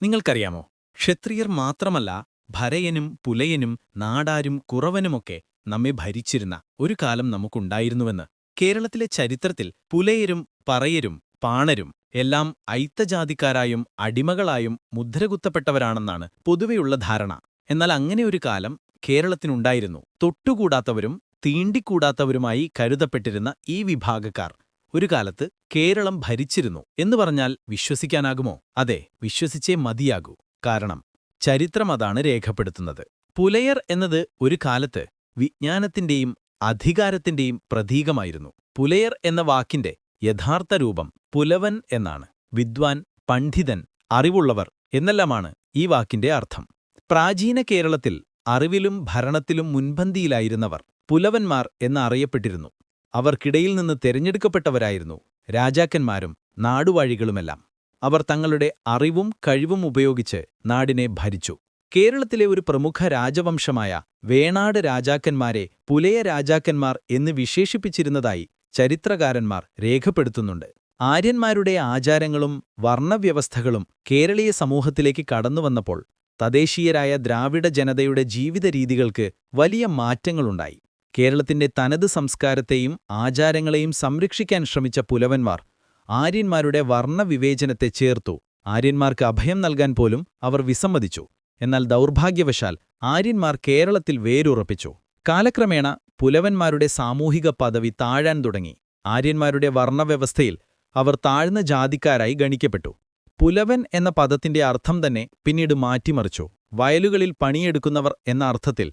നിങ്ങൾക്കറിയാമോ? ക്ഷത്രിയർ മാത്രമല്ല ഭരയനും പുലയനും നാടാരും കുറവനുമൊക്കെ നമ്മെ ഭരിച്ചിരുന്ന ഒരു കാലം നമുക്കുണ്ടായിരുന്നുവെന്ന്. കേരളത്തിലെ ചരിത്രത്തിൽ പുലയരും പറയരും പാണരും എല്ലാം ഐത്തജാതിക്കാരായും അടിമകളായും മുദ്രകുത്തപ്പെട്ടവരാണെന്നാണ് പൊതുവെയുള്ള ധാരണ. എന്നാൽ അങ്ങനെ ഒരു കാലം കേരളത്തിനുണ്ടായിരുന്നു. തൊട്ടുകൂടാത്തവരും തീണ്ടിക്കൂടാത്തവരുമായി കരുതപ്പെട്ടിരുന്ന ഈ വിഭാഗക്കാർ. ഒരു കാലത്ത് കേരളം ഭരിച്ചിരുന്നു എന്ന് പറഞ്ഞാൽ വിശ്വസിക്കാനാകുമോ? അതെ വിശ്വസിച്ചേ മതിയാകൂ. കാരണം ചരിത്രം അതാണ് രേഖപ്പെടുത്തുന്നത്. പുലയർ എന്നത് ഒരു കാലത്ത് വിജ്ഞാനത്തിന്റെയും അധികാരത്തിന്റെയും പ്രതീകമായിരുന്നു. പുലയർ എന്ന വാക്കിന്റെ യഥാർത്ഥ രൂപം പുലവൻ എന്നാണ്. വിദ്വാൻ പണ്ഡിതൻ അറിവുള്ളവർ എന്നെല്ലാമാണ് ഈ വാക്കിന്റെ അർത്ഥം. പ്രാചീന കേരളത്തിൽ അറിവിലും ഭരണത്തിലും മുൻപന്തിയിലായിരുന്നവർ പുലവന്മാർ എന്നറിയപ്പെട്ടിരുന്നു. അവർക്കിടയിൽ നിന്ന് തെരഞ്ഞെടുക്കപ്പെട്ടവരായിരുന്നു രാജാക്കന്മാരും നാടുവാഴികളുമെല്ലാം. അവർ തങ്ങളുടെ അറിവും കഴിവും ഉപയോഗിച്ച് നാടിനെ ഭരിച്ചു. കേരളത്തിലെ ഒരു പ്രമുഖ രാജവംശമായ വേണാട് രാജാക്കന്മാരെ പുലയ രാജാക്കന്മാർ എന്ന് വിശേഷിപ്പിച്ചിരുന്നതായി ചരിത്രകാരന്മാർ രേഖപ്പെടുത്തുന്നുണ്ട്. ആര്യന്മാരുടെ ആചാരങ്ങളും വർണവ്യവസ്ഥകളും കേരളീയ സമൂഹത്തിലേക്ക് കടന്നുവന്നപ്പോൾ തദ്ദേശീയരായ ദ്രാവിഡ ജനതയുടെ ജീവിത രീതികൾക്ക് വലിയ മാറ്റങ്ങളുണ്ടായി. കേരളത്തിന്റെ തനത് സംസ്കാരത്തെയും ആചാരങ്ങളെയും സംരക്ഷിക്കാൻ ശ്രമിച്ച പുലവന്മാർ ആര്യന്മാരുടെ വർണവിവേചനത്തെ ചേർത്തു. ആര്യന്മാർക്ക് അഭയം നൽകാൻ പോലും അവർ വിസമ്മതിച്ചു. എന്നാൽ ദൗർഭാഗ്യവശാൽ ആര്യന്മാർ കേരളത്തിൽ വേരുറപ്പിച്ചു. കാലക്രമേണ പുലവന്മാരുടെ സാമൂഹിക പദവി താഴാൻ തുടങ്ങി. ആര്യന്മാരുടെ വർണവ്യവസ്ഥയിൽ അവർ താഴ്ന്ന ജാതിക്കാരായി ഗണിക്കപ്പെട്ടു. പുലവൻ എന്ന പദത്തിന്റെ അർത്ഥം തന്നെ പിന്നീട് മാറ്റിമറിച്ചു. വയലുകളിൽ പണിയെടുക്കുന്നവർ എന്ന അർത്ഥത്തിൽ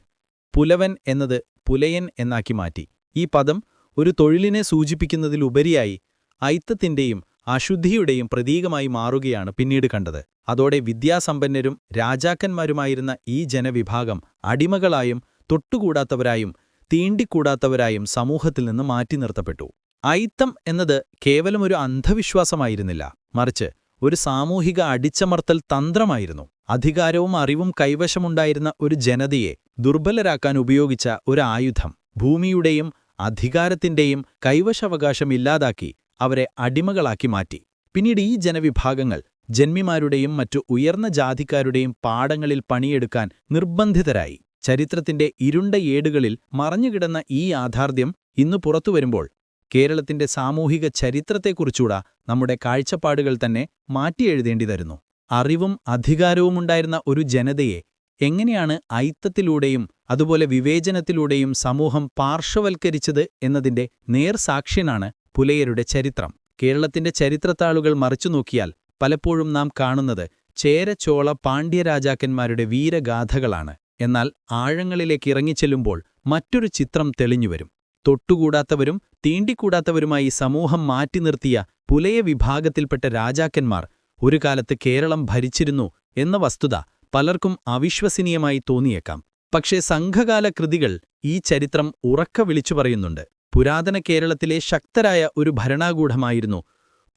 പുലവൻ എന്നത് പുലയൻ എന്നാക്കി മാറ്റി. ഈ പദം ഒരു തൊഴിലിനെ സൂചിപ്പിക്കുന്നതിലുപരിയായി ഐത്തത്തിന്റെയും അശുദ്ധിയുടെയും പ്രതീകമായി മാറുകയാണ് പിന്നീട് കണ്ടത്. അതോടെ വിദ്യാസമ്പന്നരും രാജാക്കന്മാരുമായിരുന്ന ഈ ജനവിഭാഗം അടിമകളായും തൊട്ടുകൂടാത്തവരായും തീണ്ടിക്കൂടാത്തവരായും സമൂഹത്തിൽ നിന്ന് മാറ്റി നിർത്തപ്പെട്ടു. ഐത്തം എന്നത് കേവലമൊരു അന്ധവിശ്വാസമായിരുന്നില്ല. മറിച്ച് ഒരു സാമൂഹിക അടിച്ചമർത്തൽ തന്ത്രമായിരുന്നു. അധികാരവും അറിവും കൈവശമുണ്ടായിരുന്ന ഒരു ജനതയെ ദുർബലരാക്കാൻ ഉപയോഗിച്ച ഒരു ആയുധം. ഭൂമിയുടെയും അധികാരത്തിന്റെയും കൈവശാവകാശം ഇല്ലാതാക്കി അവരെ അടിമകളാക്കി മാറ്റി. പിന്നീട് ഈ ജനവിഭാഗങ്ങൾ ജന്മിമാരുടെയും മറ്റു ഉയർന്ന ജാതിക്കാരുടെയും പാടങ്ങളിൽ പണിയെടുക്കാൻ നിർബന്ധിതരായി. ചരിത്രത്തിന്റെ ഇരുണ്ട ഏടുകളിൽ മറഞ്ഞുകിടന്ന ഈ യാഥാർത്ഥ്യം ഇന്നു പുറത്തുവരുമ്പോൾ കേരളത്തിന്റെ സാമൂഹിക ചരിത്രത്തെക്കുറിച്ചുകൂടാ നമ്മുടെ കാഴ്ചപ്പാടുകൾ തന്നെ മാറ്റിയെഴുതേണ്ടി തരുന്നു അറിവും അധികാരവുമുണ്ടായിരുന്ന ഒരു ജനതയെ എങ്ങനെയാണ് ഐത്തത്തിലൂടെയും അതുപോലെ വിവേചനത്തിലൂടെയും സമൂഹം പാർശ്വവൽക്കരിച്ചത് എന്നതിന്റെ നേർസാക്ഷ്യനാണ് പുലയരുടെ ചരിത്രം. കേരളത്തിന്റെ ചരിത്രത്താളുകൾ മറിച്ചുനോക്കിയാൽ പലപ്പോഴും നാം കാണുന്നത് ചേര ചോള പാണ്ഡ്യരാജാക്കന്മാരുടെ വീരഗാഥകളാണ്. എന്നാൽ ആഴങ്ങളിലേക്ക് ഇറങ്ങിച്ചെല്ലുമ്പോൾ മറ്റൊരു ചിത്രം തെളിഞ്ഞുവരും. തൊട്ടുകൂടാത്തവരും തീണ്ടിക്കൂടാത്തവരുമായി സമൂഹം മാറ്റി നിർത്തിയ പുലയ വിഭാഗത്തിൽപ്പെട്ട രാജാക്കന്മാർ ഒരു കാലത്ത് കേരളം ഭരിച്ചിരുന്നു എന്ന വസ്തുത പലർക്കും അവിശ്വസനീയമായി തോന്നിയേക്കാം. പക്ഷേ സംഘകാല കൃതികൾ ഈ ചരിത്രം ഉറക്ക വിളിച്ചു പറയുന്നുണ്ട്. പുരാതന കേരളത്തിലെ ശക്തരായ ഒരു ഭരണാകൂഢമായിരുന്നു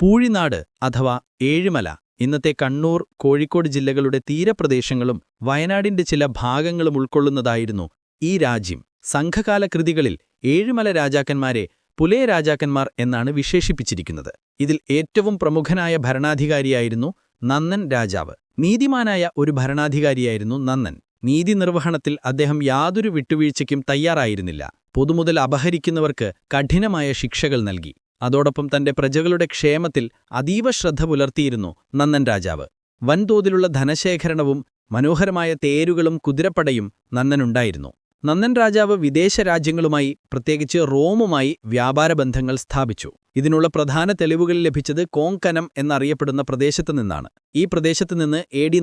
പൂഴിനാട് അഥവാ ഏഴിമല. ഇന്നത്തെ കണ്ണൂർ കോഴിക്കോട് ജില്ലകളുടെ തീരപ്രദേശങ്ങളും വയനാടിന്റെ ചില ഭാഗങ്ങളും ഉൾക്കൊള്ളുന്നതായിരുന്നു ഈ രാജ്യം. സംഘകാല കൃതികളിൽ ഏഴുമല രാജാക്കന്മാരെ പുലയ രാജാക്കന്മാർ എന്നാണ് വിശേഷിപ്പിച്ചിരിക്കുന്നത്. ഇതിൽ ഏറ്റവും പ്രമുഖനായ ഭരണാധികാരിയായിരുന്നു നന്ദൻ രാജാവ്. നീതിമാനായ ഒരു ഭരണാധികാരിയായിരുന്നു നന്ദൻ. നീതി നിർവഹണത്തിൽ അദ്ദേഹം യാതൊരു വിട്ടുവീഴ്ചയ്ക്കും തയ്യാറായിരുന്നില്ല. പൊതുമുതൽ അപഹരിക്കുന്നവർക്ക് കഠിനമായ ശിക്ഷകൾ നൽകി. അതോടൊപ്പം തന്റെ പ്രജകളുടെ ക്ഷേമത്തിൽ അതീവ ശ്രദ്ധ പുലർത്തിയിരുന്നു നന്ദൻ രാജാവ്. വൻതോതിലുള്ള ധനശേഖരണവും മനോഹരമായ തേരുകളും കുതിരപ്പടയും നന്നനുണ്ടായിരുന്നു നന്ദൻ രാജാവ് വിദേശ രാജ്യങ്ങളുമായി പ്രത്യേകിച്ച് റോമുമായി വ്യാപാര ബന്ധങ്ങൾ സ്ഥാപിച്ചു. ഇതിനുള്ള പ്രധാന തെളിവുകൾ ലഭിച്ചത് കോങ്കനം എന്നറിയപ്പെടുന്ന പ്രദേശത്തു നിന്നാണ്. ഈ പ്രദേശത്തു നിന്ന് എ ഡി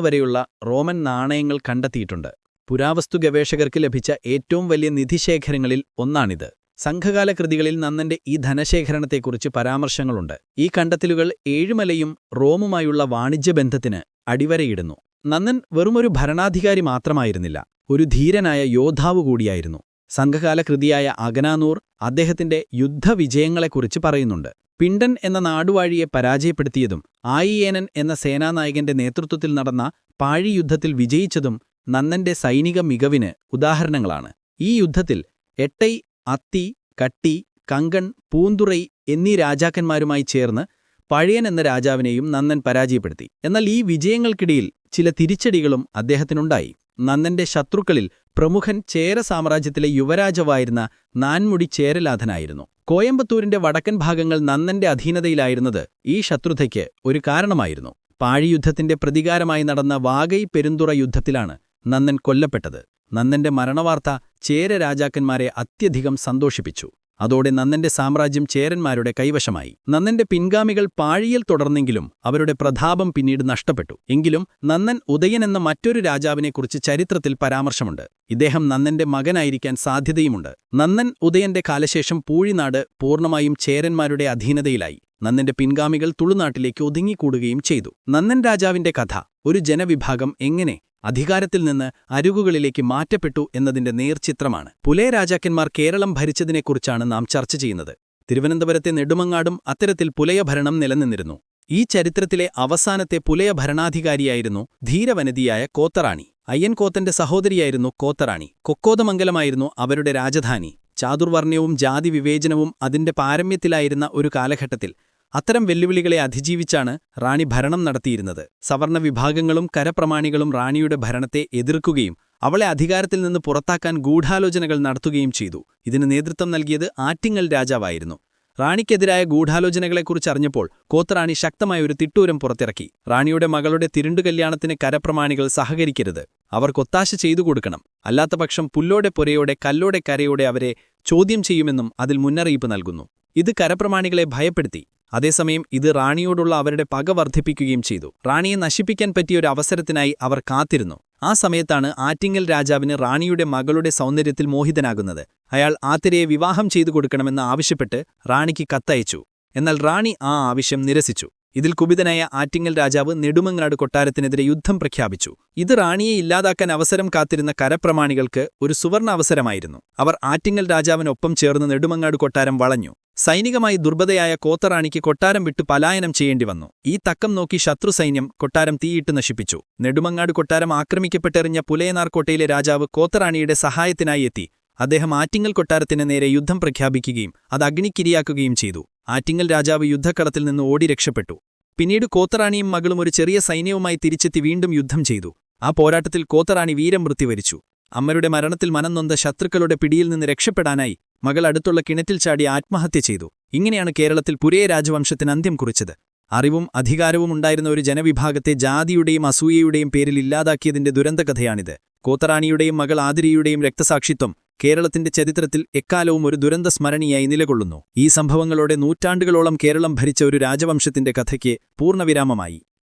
വരെയുള്ള റോമൻ നാണയങ്ങൾ കണ്ടെത്തിയിട്ടുണ്ട്. പുരാവസ്തു ഗവേഷകർക്ക് ലഭിച്ച ഏറ്റവും വലിയ നിധിശേഖരങ്ങളിൽ ഒന്നാണിത്. സംഘകാല കൃതികളിൽ നന്ദന്റെ ഈ ധനശേഖരണത്തെക്കുറിച്ച് പരാമർശങ്ങളുണ്ട്. ഈ കണ്ടെത്തലുകൾ ഏഴുമലയും റോമുമായുള്ള വാണിജ്യ ബന്ധത്തിന് അടിവരയിടുന്നു. നന്നൻ വെറുമൊരു ഭരണാധികാരി മാത്രമായിരുന്നില്ല. ഒരു ധീരനായ യോദ്ധാവ് കൂടിയായിരുന്നു. സംഘകാല കൃതിയായ അഗനാനൂർ അദ്ദേഹത്തിന്റെ യുദ്ധവിജയങ്ങളെക്കുറിച്ച് പറയുന്നുണ്ട്. പിണ്ടൻ എന്ന നാടുവാഴിയെ പരാജയപ്പെടുത്തിയതും ആയിയേനൻ എന്ന സേനാനായകന്റെ നേതൃത്വത്തിൽ നടന്ന പാഴി യുദ്ധത്തിൽ വിജയിച്ചതും നന്നന്റെ സൈനിക മികവിന് ഉദാഹരണങ്ങളാണ്. ഈ യുദ്ധത്തിൽ എട്ടൈ അത്തി കട്ടി കങ്കൺ പൂന്തുറൈ എന്നീ രാജാക്കന്മാരുമായി ചേർന്ന് പഴയൻ എന്ന രാജാവിനെയും നന്നൻ പരാജയപ്പെടുത്തി. എന്നാൽ ഈ വിജയങ്ങൾക്കിടയിൽ ചില തിരിച്ചടികളും അദ്ദേഹത്തിനുണ്ടായി. നന്നന്റെ ശത്രുക്കളിൽ പ്രമുഖൻ ചേര സാമ്രാജ്യത്തിലെ യുവരാജവായിരുന്ന നാൻമുടി ചേരലാഥനായിരുന്നു. കോയമ്പത്തൂരിന്റെ വടക്കൻ ഭാഗങ്ങൾ നന്നന്റെ അധീനതയിലായിരുന്നത് ഈ ശത്രുതയ്ക്ക് ഒരു കാരണമായിരുന്നു. പാഴിയുദ്ധത്തിന്റെ പ്രതികാരമായി നടന്ന വാഗൈ പെരുന്തുറ യുദ്ധത്തിലാണ് നന്ദൻ കൊല്ലപ്പെട്ടത്. നന്നന്റെ മരണവാർത്ത ചേര രാജാക്കന്മാരെ അത്യധികം സന്തോഷിപ്പിച്ചു. അതോടെ നന്നന്റെ സാമ്രാജ്യം ചേരന്മാരുടെ കൈവശമായി. നന്നന്റെ പിൻഗാമികൾ പാഴിയിൽ തുടർന്നെങ്കിലും അവരുടെ പ്രതാപം പിന്നീട് നഷ്ടപ്പെട്ടു. എങ്കിലും നന്ദൻ ഉദയൻ എന്ന മറ്റൊരു രാജാവിനെക്കുറിച്ച് ചരിത്രത്തിൽ പരാമർശമുണ്ട്. ഇദ്ദേഹം നന്നന്റെ മകനായിരിക്കാൻ സാധ്യതയുമുണ്ട്. നന്ദൻ ഉദയന്റെ കാലശേഷം പൂഴിനാട് പൂർണമായും ചേരന്മാരുടെ അധീനതയിലായി. നന്നന്റെ പിൻഗാമികൾ തുളുനാട്ടിലേക്ക് ഒതുങ്ങിക്കൂടുകയും ചെയ്തു. നന്ദൻ രാജാവിന്റെ കഥ ഒരു ജനവിഭാഗം എങ്ങനെ അധികാരത്തിൽ നിന്ന് അരുകുകളിലേക്ക് മാറ്റപ്പെട്ടു എന്നതിന്റെ നേർചിത്രമാണ്. പുലയ രാജാക്കന്മാർ കേരളം ഭരിച്ചതിനെക്കുറിച്ചാണ് നാം ചർച്ച ചെയ്യുന്നത്. തിരുവനന്തപുരത്തെ നെടുമങ്ങാടും അത്തരത്തിൽ പുലയഭരണം നിലനിന്നിരുന്നു. ഈ ചരിത്രത്തിലെ അവസാനത്തെ പുലയ ഭരണാധികാരിയായിരുന്നു ധീരവനതിയായ കോത്തറാണി. അയ്യൻകോത്തന്റെ സഹോദരിയായിരുന്നു കോത്തറാണി. കൊക്കോതമംഗലമായിരുന്നു അവരുടെ രാജധാനി. ചാതുർവർണയവും ജാതി വിവേചനവും അതിന്റെ പാരമ്യത്തിലായിരുന്ന ഒരു കാലഘട്ടത്തിൽ അത്തരം വെല്ലുവിളികളെ അതിജീവിച്ചാണ് റാണി ഭരണം നടത്തിയിരുന്നത്. സവർണ വിഭാഗങ്ങളും കരപ്രമാണികളും റാണിയുടെ ഭരണത്തെ എതിർക്കുകയും അവളെ അധികാരത്തിൽ നിന്ന് പുറത്താക്കാൻ ഗൂഢാലോചനകൾ നടത്തുകയും ചെയ്തു. ഇതിന് നേതൃത്വം നൽകിയത് ആറ്റിങ്ങൽ രാജാവായിരുന്നു. റാണിക്കെതിരായ ഗൂഢാലോചനകളെക്കുറിച്ചറിഞ്ഞപ്പോൾ കോത്തറാണി ശക്തമായ ഒരു തിട്ടൂരം പുറത്തിറക്കി. റാണിയുടെ മകളുടെ തിരുണ്ടു കല്യാണത്തിന് കരപ്രമാണികൾ സഹകരിക്കരുത്. അവർക്കൊത്താശ ചെയ്തു കൊടുക്കണം. അല്ലാത്തപക്ഷം പുല്ലോടെ പുരയോടെ കല്ലോടെ കരയോടെ അവരെ ചോദ്യം ചെയ്യുമെന്നും അതിൽ മുന്നറിയിപ്പ് നൽകുന്നു. ഇത് കരപ്രമാണികളെ ഭയപ്പെടുത്തി. അതേസമയം ഇത് റാണിയോടുള്ള അവരുടെ പക വർദ്ധിപ്പിക്കുകയും ചെയ്തു. റാണിയെ നശിപ്പിക്കാൻ പറ്റിയ ഒരു അവസരത്തിനായി അവർ കാത്തിരുന്നു. ആ സമയത്താണ് ആറ്റിങ്ങൽ രാജാവിന് റാണിയുടെ മകളുടെ സൗന്ദര്യത്തിൽ മോഹിതനാകുന്നത്. അയാൾ ആത്തിരയെ വിവാഹം ചെയ്തു കൊടുക്കണമെന്ന് ആവശ്യപ്പെട്ട് റാണിക്ക് കത്തയച്ചു. എന്നാൽ റാണി ആ ആവശ്യം നിരസിച്ചു. ഇതിൽ കുപിതനായ ആറ്റിങ്ങൽ രാജാവ് നെടുമങ്ങാട് കൊട്ടാരത്തിനെതിരെ യുദ്ധം പ്രഖ്യാപിച്ചു. ഇത് റാണിയെ ഇല്ലാതാക്കാൻ അവസരം കാത്തിരുന്ന കരപ്രമാണികൾക്ക് ഒരു സുവർണ അവസരമായിരുന്നു. അവർ ആറ്റിങ്ങൽ രാജാവിനൊപ്പം ചേർന്ന് നെടുമങ്ങാട് കൊട്ടാരം വളഞ്ഞു. സൈനികമായി ദുർബലയായ കോത്തറാണിക്ക് കൊട്ടാരം വിട്ടു പലായനം ചെയ്യേണ്ടി വന്നു. ഈ തക്കം നോക്കി ശത്രു സൈന്യം കൊട്ടാരം തീയിട്ട് നശിപ്പിച്ചു. നെടുമങ്ങാട് കൊട്ടാരം ആക്രമിക്കപ്പെട്ടെറിഞ്ഞ പുലയനാർ കോട്ടയിലെ രാജാവ് കോത്തറാണിയുടെ സഹായത്തിനായി എത്തി. അദ്ദേഹം ആറ്റിങ്ങൽ കൊട്ടാരത്തിന് നേരെ യുദ്ധം പ്രഖ്യാപിക്കുകയും അത് അഗ്നിക്കിരിയാക്കുകയും ചെയ്തു. ആറ്റിങ്ങൽ രാജാവ് യുദ്ധക്കളത്തിൽ നിന്ന് ഓടി രക്ഷപ്പെട്ടു. പിന്നീട് കോത്തറാണിയും മകളും ഒരു ചെറിയ സൈന്യവുമായി തിരിച്ചെത്തി വീണ്ടും യുദ്ധം ചെയ്തു. ആ പോരാട്ടത്തിൽ കോത്തറാണി വീരം വൃത്തിവരിച്ചു അമ്മയുടെ മരണത്തിൽ മനംനൊന്ത ശത്രുക്കളുടെ പിടിയിൽ നിന്ന് രക്ഷപ്പെടാനായി മകൾ അടുത്തുള്ള കിണറ്റിൽ ചാടി ആത്മഹത്യ ചെയ്തു. ഇങ്ങനെയാണ് കേരളത്തിൽ പുരേ രാജവംശത്തിന് അന്ത്യം കുറിച്ചത്. അറിവും അധികാരവും ഉണ്ടായിരുന്ന ഒരു ജനവിഭാഗത്തെ ജാതിയുടെയും അസൂയയുടെയും പേരിൽ ഇല്ലാതാക്കിയതിന്റെ ദുരന്തകഥയാണിത്. കോത്തറാണിയുടെയും മകൾ ആതിരിയുടെയും രക്തസാക്ഷിത്വം കേരളത്തിന്റെ ചരിത്രത്തിൽ എക്കാലവും ഒരു ദുരന്ത സ്മരണിയായി നിലകൊള്ളുന്നു. ഈ സംഭവങ്ങളോടെ നൂറ്റാണ്ടുകളോളം കേരളം ഭരിച്ച ഒരു രാജവംശത്തിന്റെ കഥയ്ക്ക് പൂർണവിരാമമായി